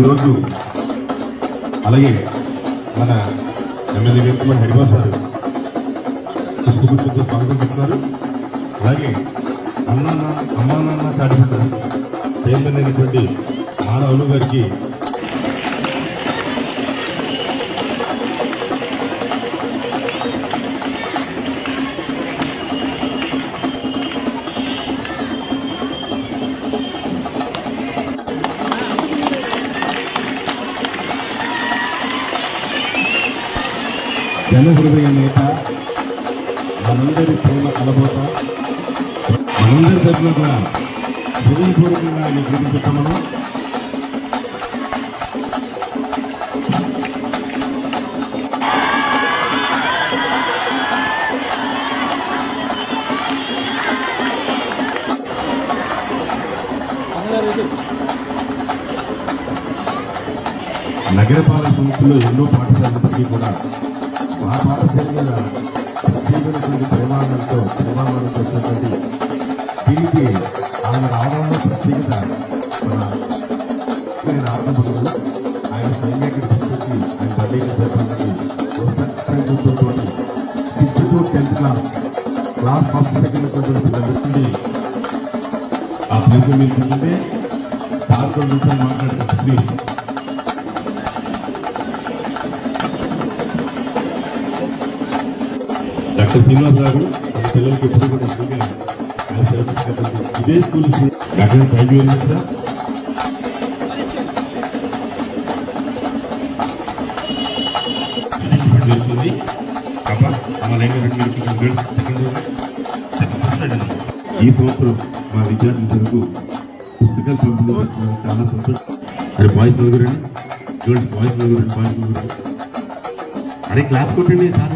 ఈరోజు అలాగే మన ఎమ్మెల్యే వ్యక్తులు మన హరిబాబు సార్ పుస్తకం పాల్గొంటున్నారు చెప్తున్నారు. అలాగే అన్న అమ్మా నాన్న సాధిస్తారు చైర్మన్ అయినటువంటి మానవులు గారికి జనహృదయ నేత మనందరి ప్రేమ కలబోత మనందరి తరఫున కూడా హృదయపూర్వకంగా ఆయన గురించి చెప్పమను నగరపాలక సంస్థలో ఎన్నో పాఠశాలలకి కూడా ఆ పాఠశాల మీద ప్రత్యేకమైనటువంటి ప్రేమానంతో ప్రేమానంతో వచ్చినటువంటి దీనికి ఆయన రావడంలో ప్రత్యేకత మన ఆయన ఆయన సైన్యానికి తీసుకొచ్చి ఆయన బర్త్డేకి జరపడానికి సంకల్పంతో sixth to tenth class class first second ఆ ప్లేస్ మీరు డాక్టర్ శ్రీనివాస్ గారు పిల్లలకి ఎప్పుడు కూడా ఇదిగే ఇదే school doctor thank you very much sir జరుగుతుంది ఈ సంవత్సరం మా విద్యార్థులకు పుస్తకాలు పంపిణీ చాలా సంతోషం. అరే బాయ్స్ నలుగురండి గర్ల్స్ బాయ్స్ నలుగురండి బాయ్స్ నలుగురు అరే క్లాస్ కొట్టండి సార్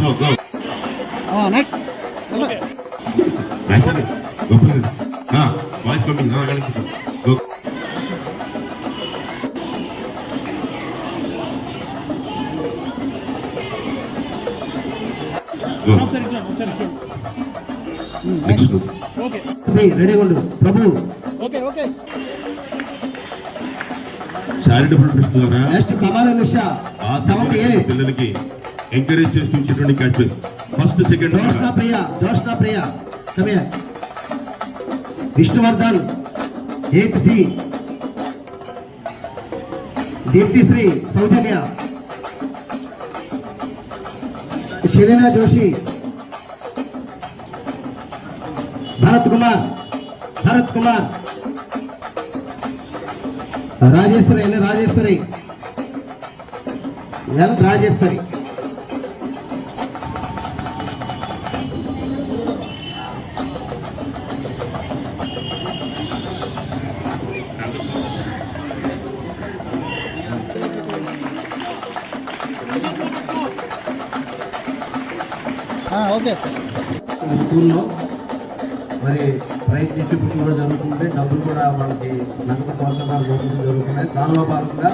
ఫస్ట్ గో నెక్స్ట్ రాశారు గొప్ప వాయిస్ పంపింది నా కలిసి గో గో నెక్స్ట్ రెడీగా ఉండు ప్రభు చారిటబుల్ ట్రస్ట్ ద్వారా నెక్స్ట్ కమాల్ నిషా ఆ ఎయిట్ పిల్లలకి ఎంకరేజ్ చేస్తూ ఇచ్చేటువంటి catch first second Joshna Priya Joshna Priya కమే Vishnuvardhan eighth C Deeptisri Soujanya Shilina Joshi Bharat Kumar Bharat Kumar Rajeshwari N Rajeshwari N Rajeshwari okay. స్కూల్లో మరి prize distribution కూడా జరుగుతుంది డబ్బులు కూడా వాళ్ళకి నగదు ప్రోత్సాహాలు దొరకడం జరుగుతున్నాయి. దానిలో భాగంగా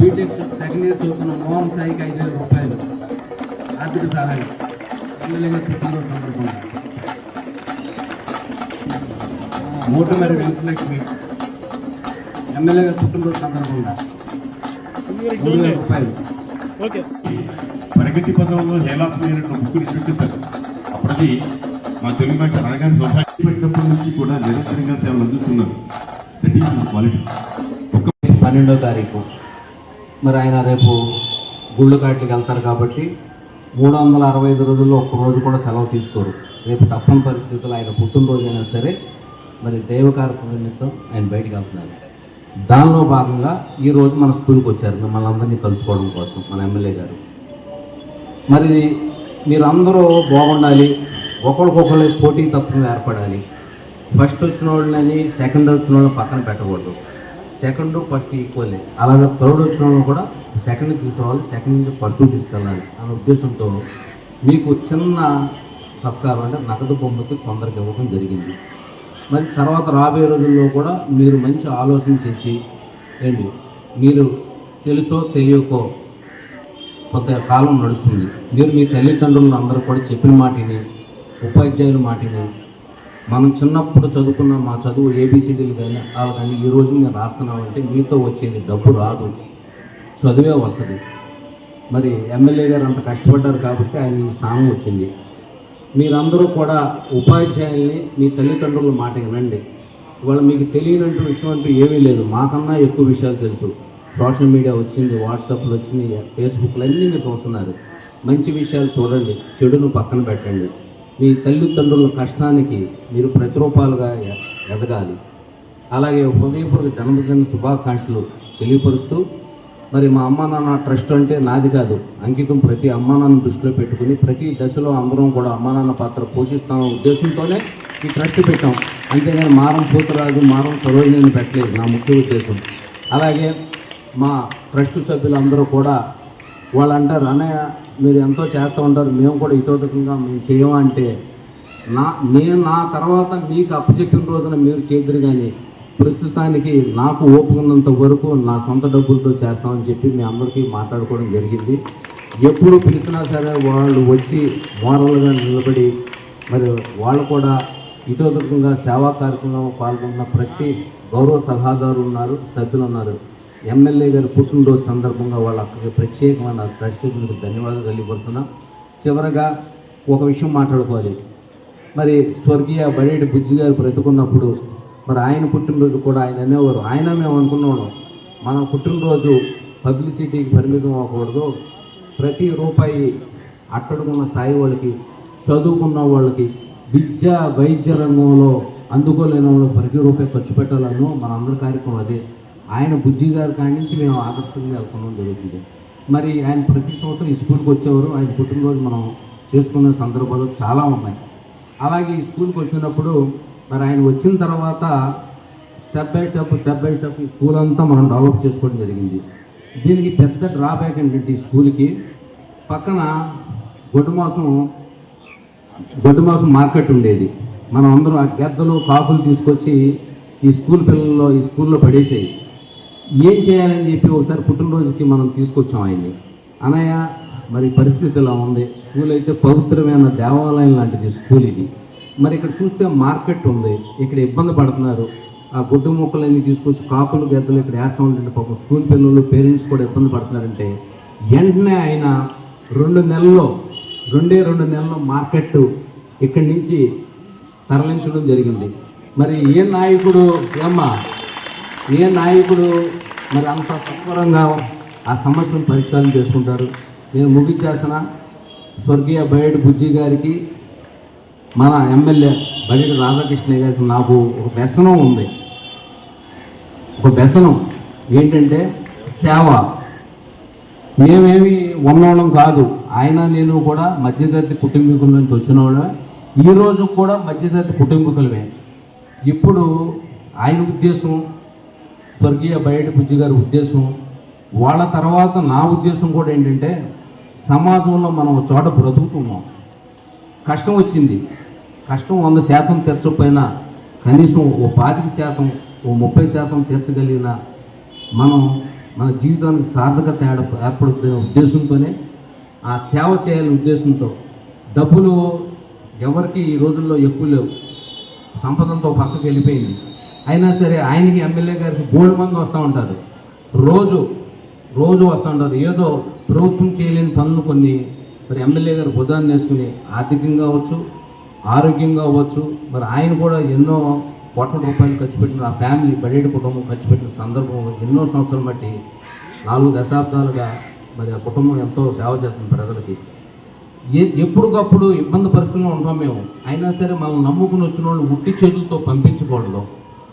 బీటెక్ సెకండ్ ఇయర్ చదువుతున్న మోహన్ సాయికి ఐదు వేల రూపాయలు ఆర్థిక సహాయం. ఎమ్మెల్యేగా పుట్టినరోజు సందర్భంగా. మూటమరి వెంకటలక్ష్మి ఎమ్మెల్యేగా పుట్టినరోజు సందర్భంగా. మూడు వేల రూపాయలు. ప్రగతి పదంలో హేలాత్మైనటువంటి ముగ్గురు సృష్టిస్తారు అప్పటికి మా తెలుగు భాష అనగానే సొసైటీ పెట్టినప్పటి నుంచి కూడా నిరంతరంగా సేవలు అందిస్తున్నారు. దట్ ఈస్ క్వాలిటీ పన్నెండో తారీఖు. మరి ఆయన రేపు గుళ్ళు కాట్లకి వెళ్తారు కాబట్టి మూడు వందల అరవై ఐదు రోజుల్లో ఒక్క రోజు కూడా సెలవు తీసుకోరు. రేపు తప్పని పరిస్థితుల్లో ఆయన పుట్టినరోజు అయినా సరే మరి దైవ కార్యక్రమం నిమిత్తం ఆయన బయటకు వెళ్తున్నారు. దానిలో భాగంగా ఈరోజు మన స్కూల్కి వచ్చారు. మిమ్మల్ని అందరినీ కలుసుకోవడం కోసం మన ఎమ్మెల్యే గారు. మరి మీరందరూ బాగుండాలి. ఒకరికొకరు పోటీ తత్వం ఏర్పడాలి. ఫస్ట్ వచ్చిన వాళ్ళని సెకండ్ వచ్చిన వాళ్ళని పక్కన పెట్టకూడదు. సెకండ్ ఫస్ట్ ఈక్వల్లే అలాగే థర్డ్ వచ్చిన వాళ్ళని కూడా సెకండ్ తీసుకోవాలి సెకండ్ నుంచి ఫస్ట్ తీసుకెళ్ళాలి అనే ఉద్దేశంతో మీకు చిన్న సత్కారం అంటే నగదు బొమ్మకి కొందరికి ఇవ్వడం జరిగింది. మరి తర్వాత రాబోయే రోజుల్లో కూడా మీరు మంచి ఆలోచన చేసి ఏంటి? మీరు తెలుసో తెలియకో కొంత కాలం నడుస్తుంది. మీరు మీ తల్లిదండ్రులను అందరూ కూడా చెప్పిన మాటిని ఉపాధ్యాయుల మాటిని మనం చిన్నప్పుడు చదువుకున్న మా చదువు ఏబీసీడీలు కానీ అవి కానీ ఈ రోజు మేము రాస్తున్నామంటే మీతో వచ్చేది డబ్బు రాదు. చదివే వస్తుంది. మరి ఎమ్మెల్యే గారు అంత కష్టపడ్డారు కాబట్టి ఆయన ఈ స్థానం వచ్చింది. మీరందరూ కూడా ఉపాధ్యాయుల్ని మీ తల్లిదండ్రుల మాట వినండి. ఇవాళ మీకు తెలియనటువంటి విషయం అంటూ ఏమీ లేదు. మాకన్నా ఎక్కువ విషయాలు తెలుసు. సోషల్ మీడియా వచ్చింది వాట్సాప్లు వచ్చింది ఫేస్బుక్లు అన్నీ మీరు చూస్తున్నారు. మంచి విషయాలు చూడండి చెడును పక్కన పెట్టండి. మీ తల్లిదండ్రుల కష్టానికి మీరు ప్రతిరూపాలుగా ఎదగాలి. అలాగే హృదయపూర్వక జన్మదిన శుభాకాంక్షలు తెలియపరుస్తూ మరి మా అమ్మ నాన్న ట్రస్ట్ అంటే నాది కాదు. అంకితం ప్రతి అమ్మా నాన్న దృష్టిలో పెట్టుకుని ప్రతి దశలో అందరం కూడా అమ్మా నాన్న పాత్ర పోషిస్తామన్న ఉద్దేశంతోనే ఈ ట్రస్ట్ పెట్టాం. అంతేగాని మారం పూతరాజు మారం సరోజిని పెట్టలేదు నా ముఖ్య ఉద్దేశం. అలాగే మా ట్రస్ట్ సభ్యులందరూ కూడా వాళ్ళు అంటారు అన్నయ్య మీరు ఎంతో చేస్తూ ఉంటారు మేము కూడా ఇతోదకంగా మేము చేయమా? అంటే నా నేను నా తర్వాత మీకు అప్పచెప్పిన రోజున మీరు చేద్దరు కానీ ప్రస్తుతానికి నాకు ఓపుకున్నంత వరకు నా సొంత డబ్బులతో చేస్తామని చెప్పి మీ అందరికీ మాట్లాడుకోవడం జరిగింది. ఎప్పుడు పిలిచినా సరే వాళ్ళు వచ్చి మోరల్గా నిలబడి మరి వాళ్ళు కూడా ఇతోదకంగా సేవా కార్యక్రమంలో పాల్గొన్న ప్రతి గౌరవ సలహాదారు ఉన్నారు సభ్యులు ఉన్నారు. ఎమ్మెల్యే గారి పుట్టినరోజు సందర్భంగా వాళ్ళకి ప్రత్యేకమైన దర్శకులకు ధన్యవాదాలు తెలియపడుతున్నాం చివరగా ఒక విషయం మాట్లాడుకోవాలి. మరి స్వర్గీయ బడేటి బుజ్జి గారు బ్రతుకున్నప్పుడు మరి ఆయన పుట్టినరోజు కూడా ఆయన అనేవారు. ఆయన మేము అనుకున్నాము మన పుట్టినరోజు పబ్లిసిటీకి పరిమితం అవ్వకూడదు. ప్రతి రూపాయి అట్టడుకున్న స్థాయి వాళ్ళకి చదువుకున్న వాళ్ళకి విద్య వైద్య రంగంలో అందుకోలేని వాళ్ళకి ప్రతి రూపాయి ఖర్చు పెట్టాలను మన అందరి కార్యక్రమం అదే. ఆయన బుజ్జి గారి కాడి నుంచి మేము ఆదర్శంగా వెళ్తున్నాం జరుగుతుంది. మరి ఆయన ప్రతి సంవత్సరం ఈ స్కూల్కి వచ్చేవారు. ఆయన పుట్టినరోజు మనం చేసుకునే సందర్భాలు చాలా ఉన్నాయి. అలాగే ఈ స్కూల్కి వచ్చినప్పుడు మరి ఆయన వచ్చిన తర్వాత step by step step by step ఈ స్కూల్ అంతా మనం డెవలప్ చేసుకోవడం జరిగింది. దీనికి పెద్ద డ్రాబ్యాక్ ఏంటంటే ఈ స్కూల్కి పక్కన గొడ్డు మాసం గొడ్డు మాసం మార్కెట్ ఉండేది. మనం అందరం ఆ గెద్దలు కాకులు తీసుకొచ్చి ఈ స్కూల్ పిల్లల్లో ఈ స్కూల్లో పడేసేవి ఏం చేయాలని చెప్పి ఒకసారి పుట్టినరోజుకి మనం తీసుకొచ్చాం ఆయన్ని. అనయ్య మరి పరిస్థితి ఇలా ఉంది? స్కూల్ అయితే పవిత్రమైన దేవాలయం లాంటిది స్కూల్ ఇది. మరి ఇక్కడ చూస్తే మార్కెట్ ఉంది. ఇక్కడ ఇబ్బంది పడుతున్నారు. ఆ గుడ్డు మొక్కలన్నీ తీసుకొచ్చి కాకులు గద్దలు ఇక్కడ వేస్తూ ఉంటే పాపం స్కూల్ పిల్లలు పేరెంట్స్ కూడా ఇబ్బంది పడుతున్నారంటే వెంటనే ఆయన రెండు నెలల్లో రెండే రెండు నెలల్లో మార్కెట్ ఇక్కడి నుంచి తరలించడం జరిగింది. మరి ఏ నాయకుడు ఏమ్మా? ఏ నాయకుడు మరి అంత సత్వరంగా ఆ సమస్యను పరిష్కారం చేసుకుంటారు. నేను ముగించేస్తున్నా స్వర్గీయ బయట బుజ్జి గారికి మన ఎమ్మెల్యే బడిటి రాధాకృష్ణ గారికి నాకు ఒక వ్యసనం ఉంది. ఒక వ్యసనం ఏంటంటే సేవ. మేమేమి ఉన్నోళ్ళం కాదు. ఆయన నేను కూడా మధ్యతరగతి కుటుంబీకుల నుంచి వచ్చినవాళ్ళమే ఈరోజు కూడా మధ్యతరగతి కుటుంబీకులమే. ఇప్పుడు ఆయన ఉద్దేశం స్వర్గీయ బయట బుజ్జి గారి ఉద్దేశం. వాళ్ళ తర్వాత నా ఉద్దేశం కూడా ఏంటంటే సమాజంలో మనం చోట బ్రతుకుతున్నాం. కష్టం వచ్చింది. కష్టం వంద శాతం తీర్చకపోయినా కనీసం ఓ పాతిక శాతం ఓ ముప్పై శాతం తీర్చగలిగిన మనం మన జీవితానికి సార్థకత ఏడ- ఏర్పడుతున్న ఉద్దేశంతోనే ఆ సేవ చేయాలనే ఉద్దేశంతో డబ్బులు ఎవరికి ఈ రోజుల్లో ఎక్కువ లేవు. సంపదంతో పక్కకు వెళ్ళిపోయింది. అయినా సరే ఆయనకి ఎమ్మెల్యే గారికి బోల్డ్ మంది వస్తూ ఉంటారు. రోజు రోజు వస్తూ ఉంటారు. ఏదో ప్రభుత్వం చేయలేని పనులు కొన్ని మరి ఎమ్మెల్యే గారు బుధాన్ని వేసుకుని ఆర్థికంగా అవ్వచ్చు ఆరోగ్యంగా అవ్వచ్చు మరి ఆయన కూడా ఎన్నో కోట్ల రూపాయలు ఖర్చు పెట్టిన ఆ ఫ్యామిలీ బడేటి కుటుంబం ఖర్చు పెట్టిన సందర్భం ఎన్నో సంవత్సరాలు బట్టి నాలుగు దశాబ్దాలుగా మరి ఆ కుటుంబం ఎంతో సేవ చేస్తుంది ప్రజలకి. ఏ ఎప్పటికప్పుడు ఇబ్బంది పరిస్థితుల్లో ఉంటాం మేము. అయినా సరే మనం నమ్ముకుని వచ్చిన వాళ్ళు ఉట్టి చేతులతో పంపించకూడదు.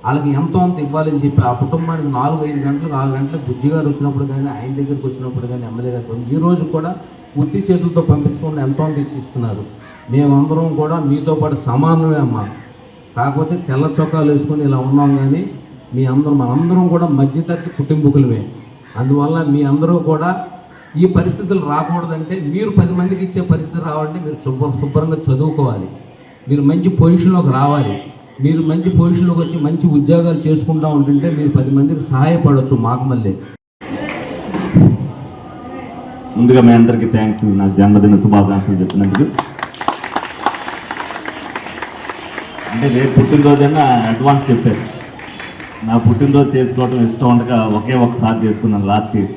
వాళ్ళకి ఎంతో అంత ఇవ్వాలని చెప్పి ఆ కుటుంబానికి నాలుగు ఐదు గంటలకు ఆరు గంటలకు బుజ్జి గారు వచ్చినప్పుడు కానీ ఆయన దగ్గరికి వచ్చినప్పుడు కానీ ఎమ్మెల్యే గారికి ఈ రోజు కూడా ఉత్తి చేతులతో పంపించకుండా ఎంతో అంత ఇచ్చిస్తున్నారు. మేమందరం కూడా మీతో పాటు సమానమే అమ్మా. కాకపోతే తెల్ల చొక్కాలు వేసుకొని ఇలా ఉన్నాం కానీ మీ అందరం మనందరం కూడా మధ్యతరగతి కుటుంబకులమే. అందువల్ల మీ అందరూ కూడా ఈ పరిస్థితులు రాకూడదంటే మీరు పది మందికి ఇచ్చే పరిస్థితి రావాలంటే మీరు శుభ్ర శుభ్రంగా చదువుకోవాలి. మీరు మంచి పొజిషన్లోకి రావాలి. మీరు మంచి పొజిషన్లోకి వచ్చి మంచి ఉద్యోగాలు చేసుకుంటూ ఉంటుంటే మీరు పది మందికి సహాయపడవచ్చు మాకు మళ్ళీ. ముందుగా మీ అందరికీ థ్యాంక్స్ నాకు జన్మదిన శుభాకాంక్షలు చెప్పినందుకు. అంటే రేపు పుట్టినరోజైనా అడ్వాన్స్ చెప్పారు. నా పుట్టినరోజు చేసుకోవడం ఇష్టం ఉండక ఒకే ఒకసారి చేసుకున్నాను లాస్ట్ ఇయర్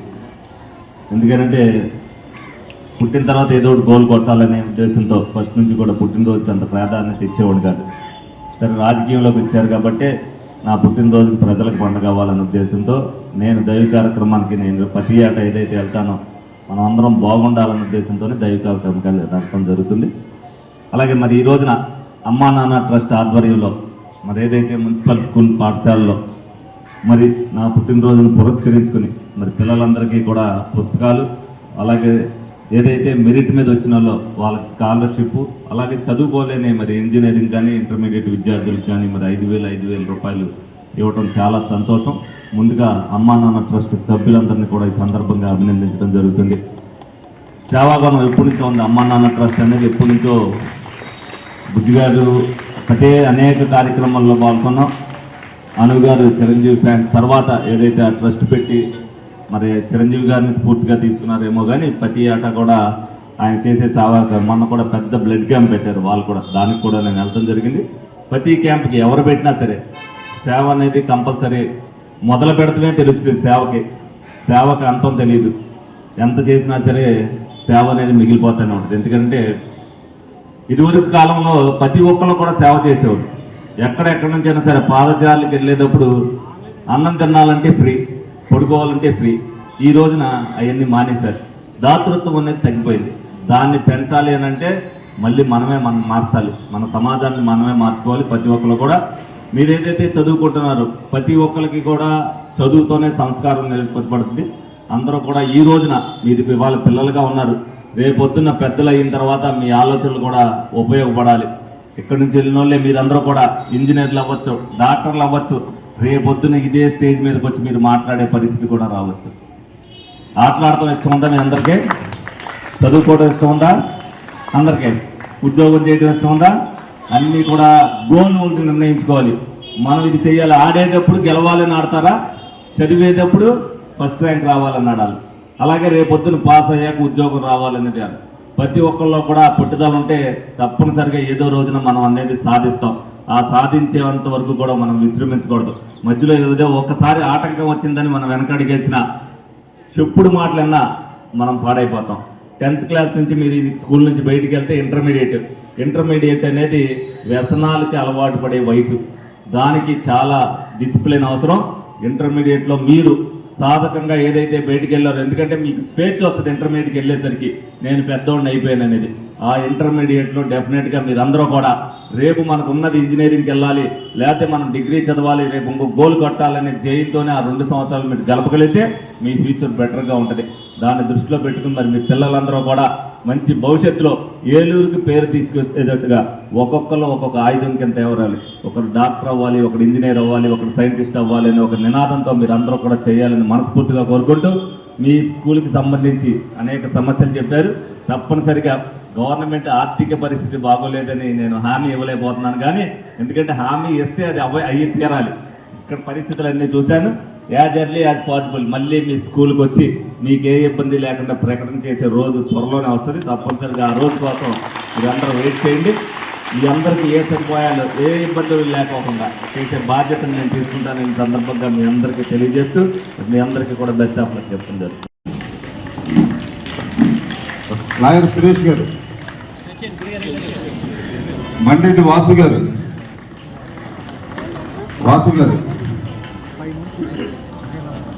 ఎందుకంటే పుట్టిన తర్వాత ఏదో ఒకటి గోల్ కొట్టాలనే ఉద్దేశంతో ఫస్ట్ నుంచి కూడా పుట్టినరోజుకి అంత ప్రాధాన్యత ఇచ్చేవాడు కాదు. సరే రాజకీయంలోకి వచ్చారు కాబట్టి నా పుట్టినరోజుకి ప్రజలకు పండుగ అవ్వాలనే ఉద్దేశంతో నేను దైవ కార్యక్రమానికి నేను ప్రతి ఏట ఏదైతే వెళ్తానో మనం అందరం బాగుండాలనే ఉద్దేశంతోనే దైవ కార్యక్రమానికి నడపడం జరుగుతుంది. అలాగే మరి ఈ రోజున అమ్మా నాన్న ట్రస్ట్ ఆధ్వర్యంలో మరి ఏదైతే మున్సిపల్ స్కూల్ పాఠశాలలో మరి నా పుట్టినరోజును పురస్కరించుకుని మరి పిల్లలందరికీ కూడా పుస్తకాలు అలాగే ఏదైతే మెరిట్ మీద వచ్చిన వాళ్ళకి స్కాలర్షిప్ అలాగే చదువుకోలేని మరి ఇంజనీరింగ్ కానీ ఇంటర్మీడియట్ విద్యార్థులకు కానీ మరి ఐదు వేలు ఐదు వేల రూపాయలు ఇవ్వటం చాలా సంతోషం. ముందుగా అమ్మా నాన్న ట్రస్ట్ సభ్యులందరినీ కూడా ఈ సందర్భంగా అభినందించడం జరుగుతుంది. సేవాగణం ఎప్పటి నుంచో ఉంది? అమ్మా నాన్న ట్రస్ట్ అనేది ఎప్పటి నుంచో బుజ్జిగారు ఒకటే అనేక కార్యక్రమాల్లో పాల్గొన్నాం. అను గారు చిరంజీవి ఫ్యాన్ తర్వాత ఏదైతే ఆ ట్రస్ట్ పెట్టి మరి చిరంజీవి గారిని స్ఫూర్తిగా తీసుకున్నారేమో కానీ ప్రతి ఆట కూడా ఆయన చేసే సేవా మొన్న కూడా పెద్ద బ్లడ్ క్యాంప్ పెట్టారు వాళ్ళు కూడా. దానికి కూడా నేను వెళ్ళడం జరిగింది. ప్రతి క్యాంప్కి ఎవరు పెట్టినా సరే సేవ అనేది కంపల్సరీ. మొదలు పెడతమే తెలుస్తుంది సేవకి. సేవకి అంతం తెలియదు ఎంత చేసినా సరే సేవ అనేది మిగిలిపోతూనే ఉంటుంది. ఎందుకంటే ఇదివరకు కాలంలో ప్రతి ఒక్కరు కూడా సేవ చేసేవాడు ఎక్కడెక్కడి నుంచి అయినా సరే పాదచారులకు వెళ్ళేటప్పుడు అన్నం తినాలంటే ఫ్రీ. పడుకోవాలంటే ఫ్రీ. ఈ రోజున అవన్నీ మానేశారు. దాతృత్వం అనేది తగ్గిపోయింది. దాన్ని పెంచాలి అని అంటే మళ్ళీ మనమే మనం మార్చాలి. మన సమాజాన్ని మనమే మార్చుకోవాలి ప్రతి ఒక్కరు కూడా. మీరు ఏదైతే చదువుకుంటున్నారో ప్రతి ఒక్కరికి కూడా చదువుతోనే సంస్కారం నిలబడుతుంది. అందరూ కూడా ఈ రోజున మీరు వాళ్ళ పిల్లలుగా ఉన్నారు. రేపొద్దున్న పెద్దలు అయిన తర్వాత మీ ఆలోచనలు కూడా ఉపయోగపడాలి. ఇక్కడి నుంచి వెళ్ళిన వాళ్ళే మీరందరూ కూడా ఇంజనీర్లు అవ్వచ్చు డాక్టర్లు అవ్వచ్చు రేపొద్దున ఇదే స్టేజ్ మీదకి వచ్చి మీరు మాట్లాడే పరిస్థితి కూడా రావచ్చు. ఆటలాడటం ఇష్టం ఉందా మీ అందరికీ? చదువుకోవడం ఇష్టం ఉందా అందరికీ. ఉద్యోగం చేయడం ఇష్టం ఉందా అన్నీ కూడా గోల్ ఒకటి నిర్ణయించుకోవాలి. మనం ఇది చేయాలి ఆడేటప్పుడు గెలవాలని ఆడతారా? చదివేటప్పుడు ఫస్ట్ ర్యాంక్ రావాలని ఆడాలి. అలాగే రేపొద్దున పాస్ అయ్యాక ఉద్యోగం రావాలనేది ప్రతి ఒక్కళ్ళు కూడా పట్టుదల ఉంటే తప్పనిసరిగా ఏదో రోజున మనం అనేది సాధిస్తాం. ఆ సాధించేంత వరకు కూడా మనం విశ్రమించకూడదు. మధ్యలో ఏదో ఒక్కసారి ఆటంకం వచ్చిందని మనం వెనకడిగేసిన చెప్పుడు మాటలన్నా మనం పాడైపోతాం. టెన్త్ క్లాస్ నుంచి మీరు స్కూల్ నుంచి బయటికి వెళ్తే ఇంటర్మీడియట్. ఇంటర్మీడియట్ అనేది వ్యసనాలకి అలవాటు పడే వయసు. దానికి చాలా డిసిప్లిన్ అవసరం. ఇంటర్మీడియట్లో మీరు సాధకంగా ఏదైతే బయటికి వెళ్ళారో ఎందుకంటే మీకు స్వేచ్ఛ వస్తుంది ఇంటర్మీడియట్కి వెళ్ళేసరికి. నేను పెద్దోడిని అయిపోయాను అనేది. ఆ ఇంటర్మీడియట్లో డెఫినెట్గా మీరందరూ కూడా రేపు మనకు ఉన్నది ఇంజనీరింగ్కి వెళ్ళాలి లేకపోతే మనం డిగ్రీ చదవాలి రేపు ఇంకో గోల్ కొట్టాలనే జయంతోనే ఆ రెండు సంవత్సరాలు మీరు గడపగలిగితే మీ ఫ్యూచర్ బెటర్గా ఉంటుంది. దాన్ని దృష్టిలో పెట్టుకుని మరి మీ పిల్లలందరూ కూడా మంచి భవిష్యత్తులో ఏలూరుకి పేరు తీసుకొచ్చేటట్టుగా ఒక్కొక్కరు ఒక్కొక్క ఆయుధం కింద ఎవరాలి? ఒకరు డాక్టర్ అవ్వాలి ఒకరు ఇంజనీర్ అవ్వాలి ఒకరు సైంటిస్ట్ అవ్వాలి అనే ఒక నినాదంతో మీరు అందరూ కూడా చేయాలని మనస్ఫూర్తిగా కోరుకుంటూ మీ స్కూల్కి సంబంధించి అనేక సమస్యలు చెప్పారు. తప్పనిసరిగా గవర్నమెంట్ ఆర్థిక పరిస్థితి బాగోలేదని నేను హామీ ఇవ్వలేకపోతున్నాను కానీ ఎందుకంటే హామీ ఇస్తే అది అవ్వ అయ్యి తీరాలి. ఇక్కడ పరిస్థితులన్నీ చూశాను. యాజ్ ఎర్లీ యాజ్ పాసిబుల్ మళ్ళీ మీ స్కూల్కి వచ్చి మీకు ఏ ఇబ్బంది లేకుండా ప్రకటన చేసే రోజు త్వరలోనే వస్తుంది. తప్పనిసరిగా ఆ రోజు కోసం మీరందరూ వెయిట్ చేయండి. మీ అందరికీ ఏ సదుపాయాలు ఏ ఇబ్బందులు లేకోకుండా చేసే బాధ్యతను నేను తీసుకుంటాను ఈ సందర్భంగా మీ అందరికీ తెలియజేస్తూ మీ అందరికీ కూడా బెస్ట్ ఆఫ్ లక్ చెప్తాను. లాయర్ సురేష్ గారు. మండెడ్డి వాసు గారు. వాసు గారు.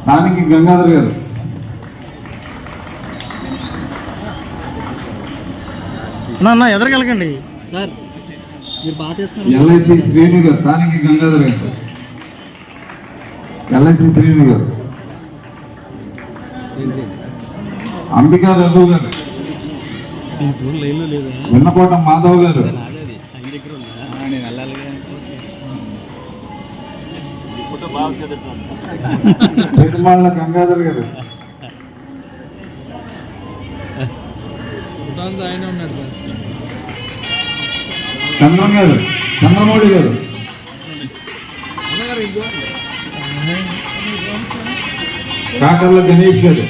దానికి గంగాధర్ గారు. ఎదరికెళ్ళకండి సార్ ఎల్ఐసి శ్రేణు గారు దానికి గంగాధర్ గారు. ఎల్ఐసి శ్రేణు గారు. అంబికా రఘు గారు. విన్నకోట మాధవ్ గారు. నేను వెళ్ళాలి పెరుమాళ్ళ గంగాధర్ గారు. చంద్రం గారు చంద్రమౌళి గారు. కాకర్ల గణేష్ గారు.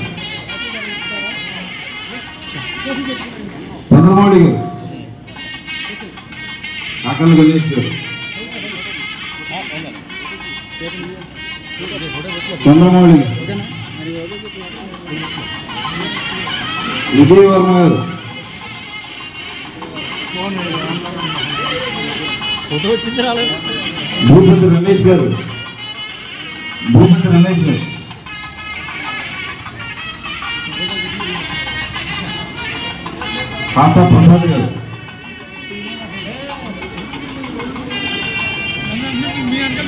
చంద్రమౌళి గారు. కాకర్ల గణేష్ గారు. చంద్రమౌళి. విజయ్ వర్మ గారు భూపతి రమేష్ గారు. భూపతి రమేష్ గారు. పాత ప్రసాద్ గారు.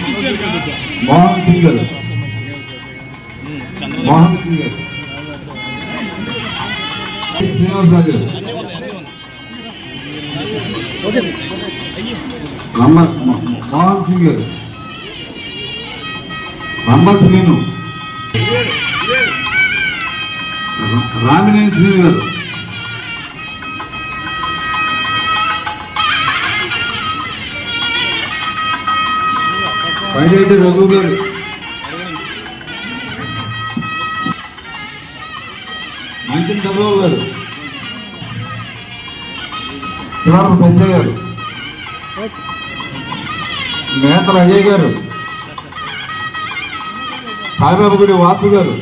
మోహన్ సింగ్ గారు మోహన్ సింగ్ గారు శ్రీనివాసరావు గారు రమ్మ మ- మోహన్ సింగ్ గారు రమ్మ శ్రీను ర- రామినేని శ్రీను గారు పైరెడ్డి రఘు గారు. మంచిన చంద్రబాబు గారు. శివారం సంజయ్ గారు. నేత అజయ్ గారు. సాయిబాబు గుడి వాసు గారు.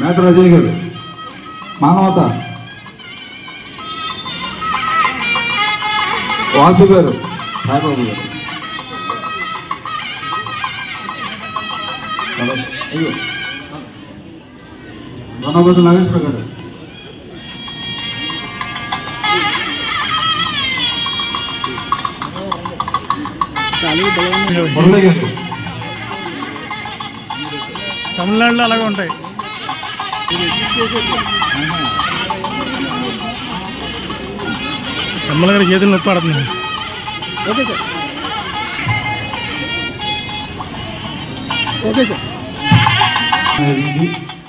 నేత అజయ్ గారు. మానవత. వాసు గారు. సాయిబాబు గారు. అయ్యో వనపతి నాగేశ్వర గారు. తమిళనాడులో అలాగే ఉంటాయి. తమ్ముళ్ళ గారి చేతులు నొప్పి పడుతుంది. Okay sir. Okay sir.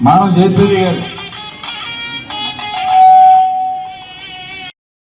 Manava Jayasuri గారు.